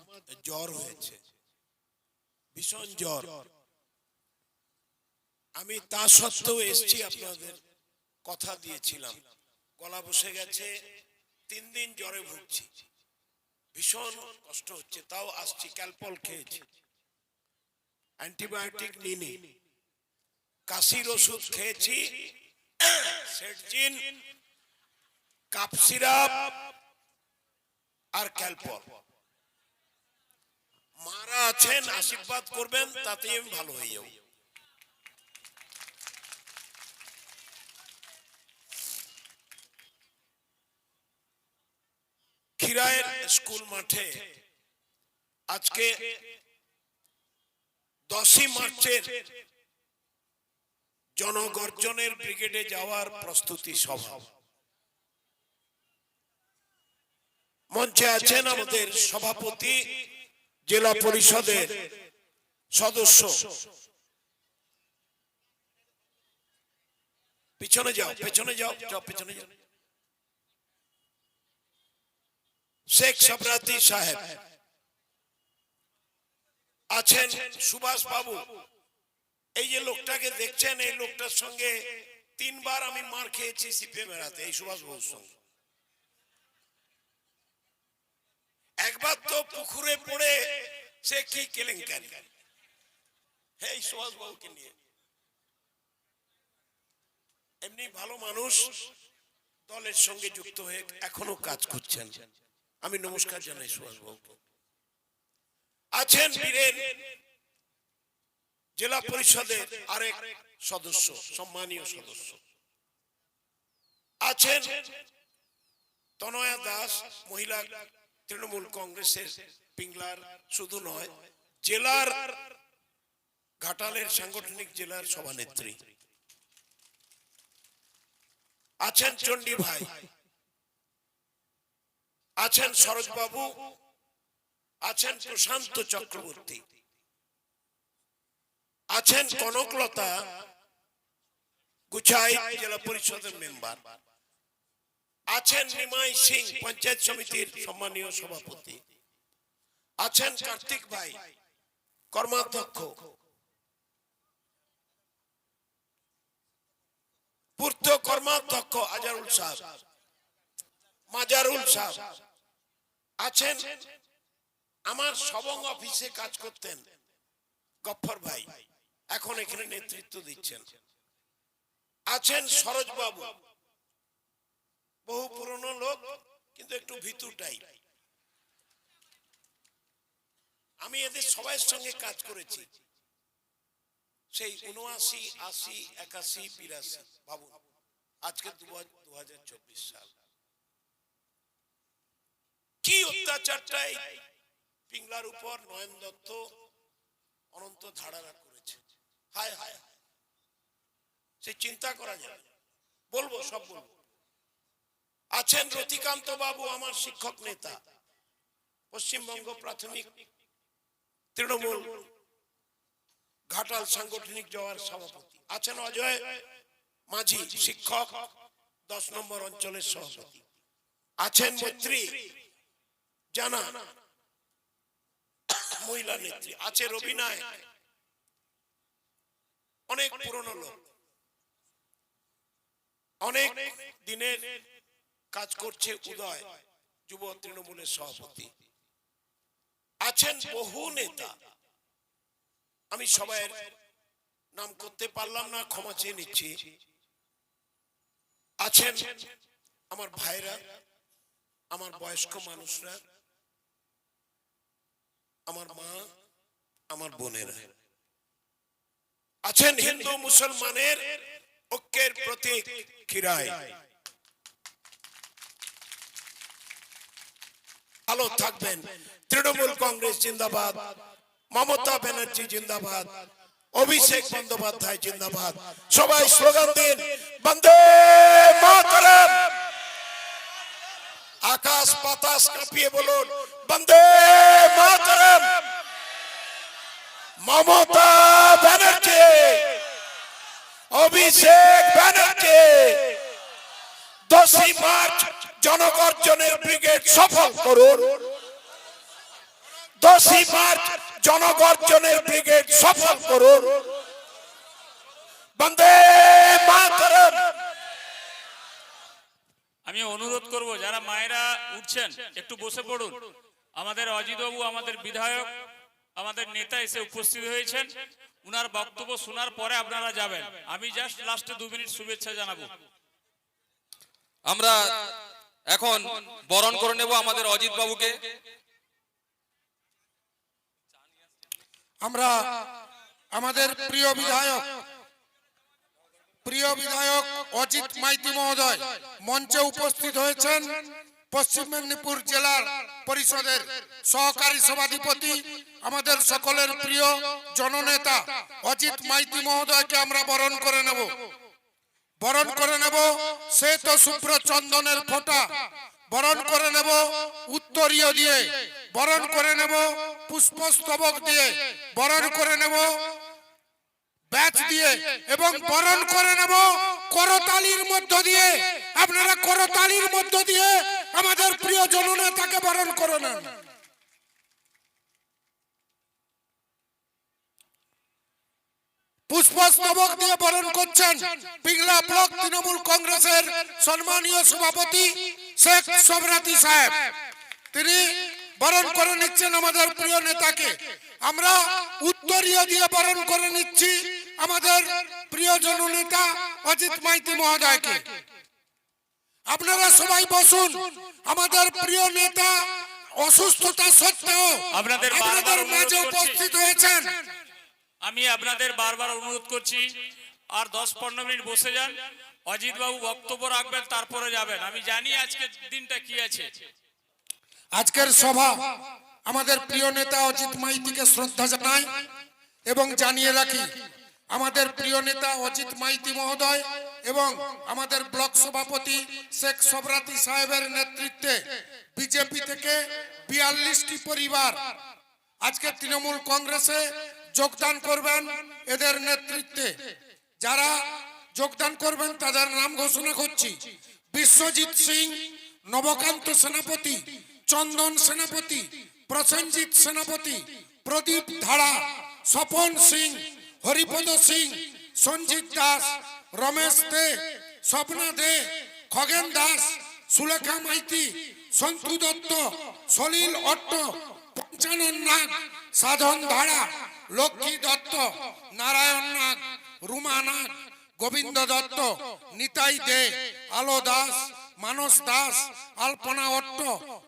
আমার জ্বর হয়েছে। ভীষণ জ্বর। আমি তা সত্ত্বেও এসছি আপনাদের কথা দিয়েছিলাম। গলা বসে গেছে, তিন দিন জ্বরে ভুগছি। ভীষণ কষ্ট হচ্ছে, তাও আসছি, ক্যালপল খেয়েছি। অ্যান্টিবায়োটিক নিনি কাশির ওষুধ খেয়েছি সেটজিন কাপ সিরাপ আর ক্যালপল। মারা আছেন, আশীর্বাদ করবেন, তাতে আমি ভালো হয়ে খিরায়ের স্কুল মাঠে আজকে দশই মার্চের জনগর্জনের ব্রিগেডে যাওয়ার প্রস্তুতি সভা। মঞ্চে আছেন আমাদের সভাপতি জেলা পরিষদের সদস্য। পিছনে যাও, পেছনে যাও যাও, পেছনে যাও। শেখ সবরাতি সাহেব আছেন সুভাষ বাবু। এই যে লোকটাকে দেখছেন, এই লোকটার সঙ্গে তিনবার আমি মার খেয়েছি সিপিএম এই সুভাষ বাবুর সঙ্গে। একবার তো পুকুরে পড়ে সে কি কেলেঙ্কারি? এই বাবুকে নিয়ে। এমনি ভালো মানুষ দলের সঙ্গে যুক্ত হয়ে এখনও কাজ করছেন। আমি নমস্কার জানাই সুভাষ বাবুকে। আছেন বীরেন জেলা পরিষদের আরেক সদস্য, সম্মানীয় সদস্য। আছেন তনয়া দাস, মহিলা তৃণমূল কংগ্রেসের পিংলার শুধু নয়, জেলার ঘাটালের সাংগঠনিক জেলার সভানেত্রী। আছেন চণ্ডী ভাই। আছেন সরোজ বাবু আছেন প্রশান্ত চক্রবর্তী। আছেন কনকলতা গুছাই জেলা পরিষদের মেম্বার। আছেন নিমাই সিং পঞ্চায়েত সমিতির সম্মানীয় সভাপতি। আছেন কার্তিক ভাই কর্মাধ্যক্ষ। পূর্ত কর্মাধ্যক্ষ আজারুল সাহেব মাজারুল সাহেব। আছেন আমার সবং অফিসে কাজ করতেন গফর ভাই এখন এখানে নেতৃত্ব দিচ্ছেন। আছেন সরোজ বাবু বহু পুরনো লোক, কিন্তু একটু ভিতুটাই আমি এদের সবার সঙ্গে কাজ করেছি। সেই উনআশি, আশি, একাশি, বিরাশি বাবু আজকে দু হাজার চব্বিশ সাল। কি অত্যাচারটাই পিংলার উপর নয়ন দত্ত অনন্ত ধারারা করেছে। হায় হায়। সে চিন্তা করা না। বলব, সব বলব। আছেন রতিকান্ত বাবু, আমার শিক্ষক নেতা, পশ্চিমবঙ্গ প্রাথমিক তৃণমূল ঘাটাল সাংগঠনিক জওয়ার সভাপতি। আছেন অজয় মাঝি, শিক্ষক, দশ নম্বর অঞ্চলের সভাপতি। আছেন মৈত্রী জানা, মহিলা নেত্রী। আছে রবি নায়ক। অনেক পুরনো লোক। অনেক দিনের কাজ করছে উদয় যুব তৃণমূলের সভাপতি। আছেন বহু নেতা। আমি সবাই নাম করতে পারলাম না ক্ষমা চেয়ে নিচ্ছি। আছেন আমার ভাইরা আমার বয়স্ক মানুষরা আমার মা আমার বোনেরা। আছেন হিন্দু মুসলমানের ঐক্যের প্রতীক খিরায় ভালো থাকবেন। তৃণমূল কংগ্রেস জিন্দাবাদ, মমতা ব্যানার্জি জিন্দাবাদ, অভিষেক বন্দ্যোপাধ্যায় জিন্দাবাদ। সবাই স্লোগান দিন, বন্দে মাতরম! আকাশ বাতাস কাঁপিয়ে বলুন, বন্দে মাতরম! মমতা ব্যানার্জি, অভিষেক ব্যানার্জি, দশই মার্চ জনগর্জনের ব্রিগেড সফল করুন। দশই মার্চ জনগর্জনের ব্রিগেড সফল করুন। বন্দে মাতরম। আমি অনুরোধ করব যারা মায়েরা উঠছেন একটু বসে পড়ুন। আমাদের অজিতবাবু আমাদের বিধায়ক আমাদের নেতা এসে উপস্থিত হয়েছেন। উনার বক্তব্য শোনার পরে আপনারা যাবেন। আমি জাস্ট লাস্টে দু মিনিট শুভেচ্ছা জানাব। আমরা এখন বরণ করে নেব আমাদের অজিত বাবুকে। আমরা আমাদের প্রিয় বিধায়ক প্রিয় বিধায়ক অজিত মাইতি মহোদয় মঞ্চে উপস্থিত হয়েছেন পশ্চিম মেদিনীপুর জেলার পরিষদের সহকারী সভাধিপতি, আমাদের সকলের প্রিয় জননেতা অজিত মাইতি মহোদয়কে আমরা বরণ করে নেব। বরণ করে সে তো শুভ্র চন্দনের ফোঁটা বরণ করে নেব, উত্তরীয় দিয়ে। বরণ করে নেব, পুষ্পস্তবক দিয়ে। বরণ করে নেব, ব্যাচ দিয়ে। এবং বরণ করে নেব করতালির মধ্য দিয়ে। আপনারা করতালির মধ্য দিয়ে আমাদের প্রিয় জননেতাকে বরণ করে নেন। পুষ্পস্তবক দিয়ে বরণ করছেন পিংলা ব্লক তৃণমূল কংগ্রেসের সম্মানীয় সভাপতি শেখ সবরাতি সাহেব। তিনি বরণ করে নিচ্ছেন আমাদের প্রিয় নেতাকে। আমরা উত্তরীয় দিয়ে বরণ করে নিচ্ছি আমাদের প্রিয় জননেতা অজিত মাইতি মহোদয়কে। আপনারা সবাই বসুন আমাদের প্রিয় নেতা অসুস্থতা সত্ত্বেও আপনাদের মাঝে উপস্থিত হয়েছেন। আমি আপনাদের বারবার অনুরোধ করছি, আর দশ পনেরো মিনিট বসে যান। অজিত বাবু বক্তব্য রাখবেন, তারপরে যাবেন। আমি জানি আজকের দিনটা কি আছে। আজকের সভা আমাদের প্রিয় নেতা অজিত মাইতিকে শ্রদ্ধা জানাই এবং জানিয়ে রাখি, আমাদের প্রিয় নেতা অজিত মাইতি মহোদয় এবং আমাদের ব্লক সভাপতি শেখ সবরাতি সাহেবের নেতৃত্বে বিজেপি থেকে বিয়াল্লিশটি পরিবার, আজকে তৃণমূল কংগ্রেসে যোগদান করবেন এদের নেতৃত্বে। যারা যোগদান করবেন তাদের নাম ঘোষণা করছি। বিশ্বজিৎ সিং, নবকান্ত সেনাপতি, চন্দন সেনাপতি, প্রসেনজিৎ সেনাপতি, প্রদীপ ধারা, স্বপন সিং, হরিপদ সিং, সঞ্জিত দাস, রমেশ দে, স্বপ্না দে, খগেন দাস, সুলেখা মাইতি, সন্তু দত্ত, সলিল অট্ট, পঞ্চানন নাগ, সাধন ধারা লক্ষ্মী দত্ত, নারায়ণ নাগ, রুমা নাগ, গোবিন্দ দত্ত, নিতাই দে, আলো দাস, মানস দাস, আলপনা অট্ট,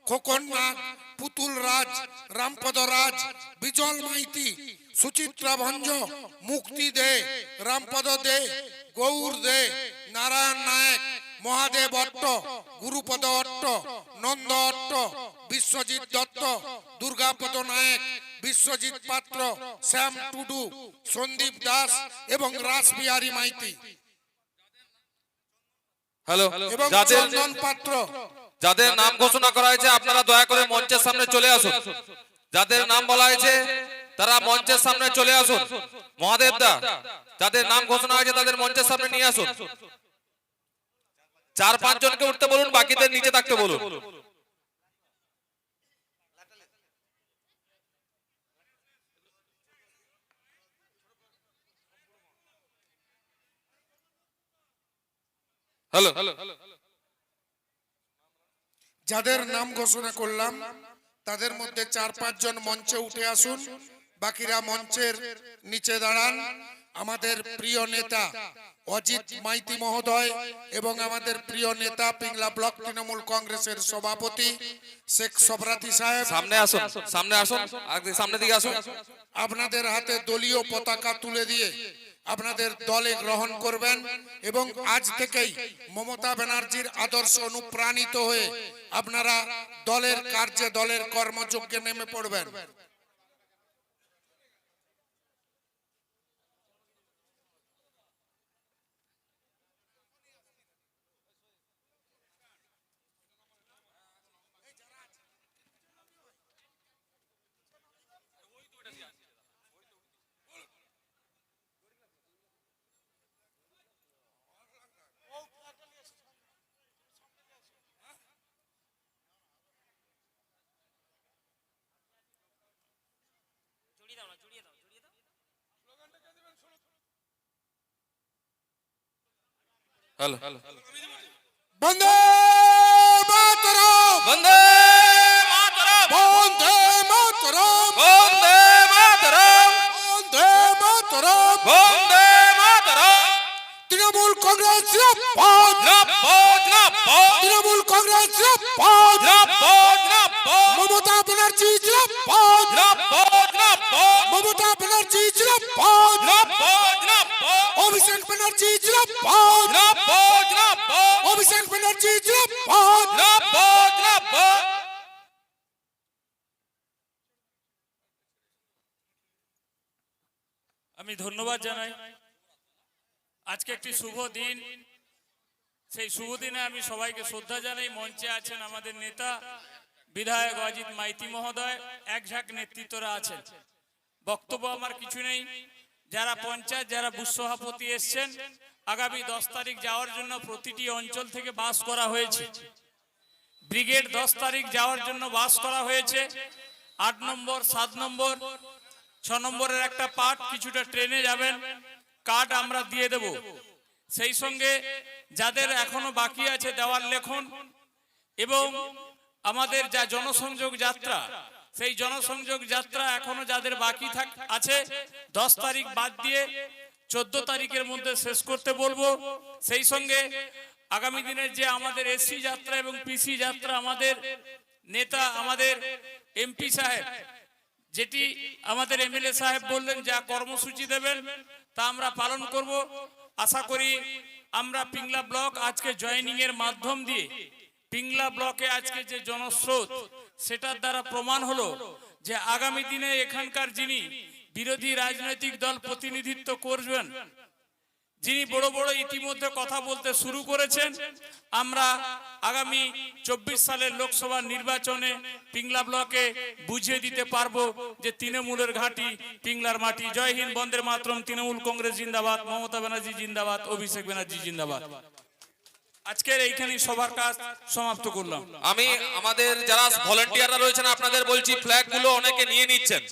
খোকন নাগ, পুতুল রাজ, রামপদ রাজ, বিজল মাইতি, সুচিত্রা ভঞ্জ, মুক্তি দে, রামপদ দে, গৌর দে, নারায়ণ নায়ক, মহাদেব অট্ট, গুরুপদ অট্ট, নন্দ অট্ট, বিশ্বজিৎ দত্ত, দুর্গাপদ নায়ক বিশ্বজিৎ পাত্র শ্যাম টুডু সন্দীপ দাস এবং রাসবিহারী মাইতি। হ্যালো যাদের পাত্র। যাদের নাম ঘোষণা করা হয়েছে আপনারা দয়া করে মঞ্চের সামনে চলে আসুন। যাদের নাম বলা হয়েছে তারা মঞ্চের সামনে চলে আসুন। মহাদেব দা যাদের নাম ঘোষণা হয়েছে তাদের মঞ্চের সামনে নিয়ে আসুন। চার পাঁচ জনকে উঠতে বলুন বাকিদের নিচে থাকতে বলুন। হ্যালো যাদের নাম ঘোষণা করলাম তাদের মধ্যে চার পাঁচজন মঞ্চে উঠে আসুন। বাকিরা মঞ্চের নিচে দাঁড়ান। আমাদের প্রিয় নেতা অজিত মাইতি মহোদয় এবং আমাদের প্রিয় নেতা পিংলা ব্লক তৃণমূল কংগ্রেসের সভাপতি শেখ সবরাতি সাহেব। সামনে আসুন সামনে আসুন সামনে দিকে আসুন। আপনাদের হাতে দলীয় পতাকা তুলে দিয়ে আপনাদের দলে গ্রহণ করবেন এবং আজ থেকেই মমতা ব্যানার্জির আদর্শ অনুপ্রাণিত হয়ে আপনারা দলের কার্যে দলের কর্মযজ্ঞে নেমে পড়বেন। জুড়িয়ে দাও না জুড়িয়ে দাও জুড়িয়ে দাও। হ্যালো। হ্যালো বন্ধু মাতরম। বন্ধু মাতরম। বন্ধু মাতরম। বন্ধু মাতরম। বন্ধু মাতরম। তৃণমূল কংগ্রেস তৃণমূল কংগ্রেস মমতা ব্যানার্জি লাপাদ জিন্দাবাদ নব্বদ নব্বদ অভিষেক ব্যানার্জি জিন্দাবাদ নব্বদ নব্বদ অভিষেক ব্যানার্জি জিন্দাবাদ নব্বদ নব্বদ আমি ধন্যবাদ জানাই। আজকে একটি শুভ দিন। সেই শুভ দিনে আমি সবাইকে শ্রদ্ধা জানাই। মঞ্চে আছেন আমাদের নেতা বিধায়ক অজিত মাইতি মহোদয়। এক ঝাঁক নেতৃত্বরা আছেন। বক্তব্য আমার কিছু নেই। যারা পঞ্চায়েত, যারা বুথ সভাপতি এসছেন, আগামী দশ তারিখ যাওয়ার জন্য প্রতিটি অঞ্চল থেকে বাস করা হয়েছে। ব্রিগেড দশ তারিখ যাওয়ার জন্য বাস করা হয়েছে। আট নম্বর, সাত নম্বর, ছ নম্বরের একটা পার্ট, কিছুটা ট্রেনে যাবেন। কার্ড আমরা দিয়ে দেব। সেই সঙ্গে যাদের এখনও বাকি আছে দেওয়ার লেখন এবং আমাদের যা জনসংযোগ যাত্রা সেই জনসংযোগ যাত্রা এখনও যাদের বাকি থাক আছে, দশ তারিখ বাদ দিয়ে চোদ্দ তারিখের মধ্যে শেষ করতে বলব। সেই সঙ্গে আগামী দিনের যে আমাদের এসসি যাত্রা এবং পিসি যাত্রা আমাদের নেতা, আমাদের এমপি সাহেব, যেটি আমাদের এমএলএ সাহেব বললেন, যা কর্মসূচি দেবেন, তা আমরা পালন করব। আশা করি আমরা পিংলা ব্লক আজকে জয়েনিং এর মাধ্যম দিয়ে পিংলা ব্লকে আজকে যে জনস্রোত, সেটার দ্বারা প্রমাণ হলো যে আগামী দিনে এখানকার যিনি বিরোধী রাজনৈতিক দল প্রতিনিধিত্ব করবেন, যিনি বড় বড় ইতিমধ্যে কথা বলতে শুরু করেছেন, আমরা আগামী চব্বিশ সালের লোকসভা নির্বাচনে পিংলা ব্লকে বুঝিয়ে দিতে পারব যে তৃণমূলের ঘাঁটি পিংলার মাটি। জয় হিন্দ বন্দের মাতরম, তৃণমূল কংগ্রেস জিন্দাবাদ, মমতা ব্যানার্জি জিন্দাবাদ, অভিষেক ব্যানার্জি জিন্দাবাদ। আজকের এইখানে সবার কাজ সমাপ্ত করলাম। আমি আমাদের যারা ভলেন্টিয়াররা রয়েছেন, আপনাদের বলছি ফ্ল্যাগগুলো অনেকে নিয়ে নিচ্ছেন।